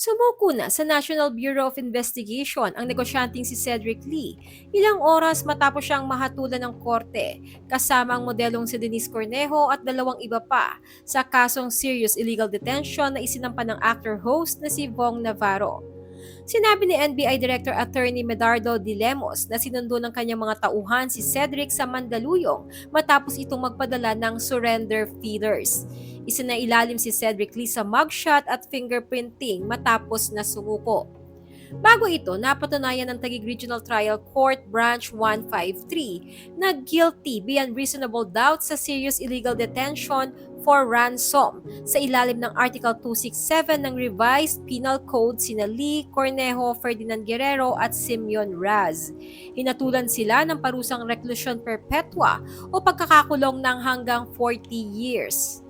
Sumuko na sa National Bureau of Investigation ang negosyanteng si Cedric Lee ilang oras matapos siyang mahatulan ng korte kasama ang modelong si Denise Cornejo at dalawang iba pa sa kasong serious illegal detention na isinampa ng actor-host na si Vong Navarro. Sinabi ni NBI Director Attorney Medardo de Lemos na sinundo ng kanyang mga tauhan si Cedric sa Mandaluyong matapos itong magpadala ng surrender feeders. Isinailalim si Cedric Lee sa mugshot at fingerprinting matapos na sumuko. Bago ito, napatunayan ng Taguig Regional Trial Court Branch 153 na guilty beyond reasonable doubt sa serious illegal detention for ransom sa ilalim ng Article 267 ng Revised Penal Code sina Lee, Cornejo, Ferdinand Guerrero at Simeon Raz. Hinatulan sila ng parusang reclusion perpetua o pagkakakulong ng hanggang 40 years.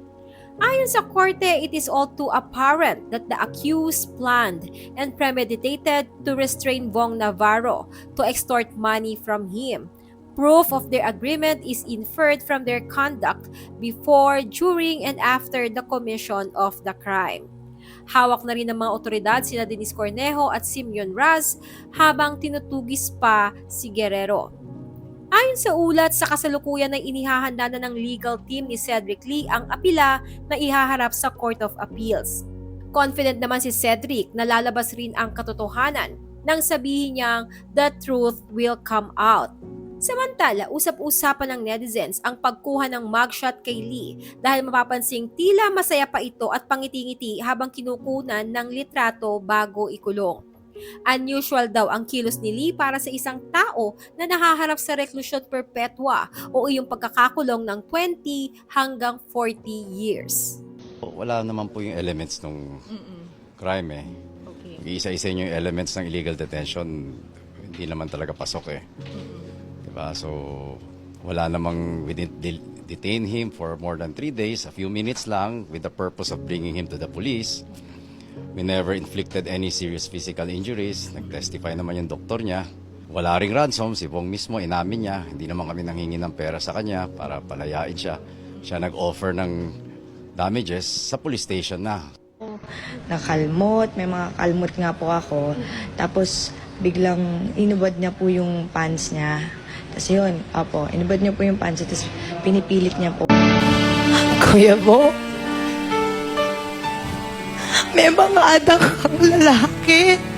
Ayon sa korte, it is all too apparent that the accused planned and premeditated to restrain Vong Navarro to extort money from him. Proof of their agreement is inferred from their conduct before, during, and after the commission of the crime. Hawak na rin ng mga otoridad sina Denise Cornejo at Simeon Raz habang tinutugis pa si Guerrero. Ayon sa ulat, sa kasalukuyan ay inihahanda na ng legal team ni Cedric Lee ang apila na ihaharap sa Court of Appeals. Confident naman si Cedric na lalabas rin ang katotohanan nang sabihin niyang the truth will come out. Samantala, usap-usapan ng netizens ang pagkuha ng mugshot kay Lee dahil mapapansing tila masaya pa ito at pangiti-ngiti habang kinukunan ng litrato bago ikulong. Unusual daw ang kilos ni Lee para sa isang tao na nahaharap sa reclusion perpetua o iyong pagkakakulong ng 20 hanggang 40 years. Wala naman po yung elements ng crime eh. Okay. Isa-isa yung elements ng illegal detention, hindi naman talaga pasok eh. Diba? So, wala namang we didn't de- detain him for more than three days, a few minutes lang with the purpose of bringing him to the police. We never inflicted any serious physical injuries. Nag-testify naman yung doktor niya. Wala ring ransom, si Bong mismo, inamin niya. Hindi naman kami nanghingi ng pera sa kanya para palayain siya. Siya nag-offer ng damages sa police station na. nakalmot, may mga kalmot nga po ako. Tapos biglang inubad niya po yung pants niya. Tapos yun, opo, inubad niya po yung pants niya, tapos pinipilit niya po. Kuya mo, may mga anak kang lalaki.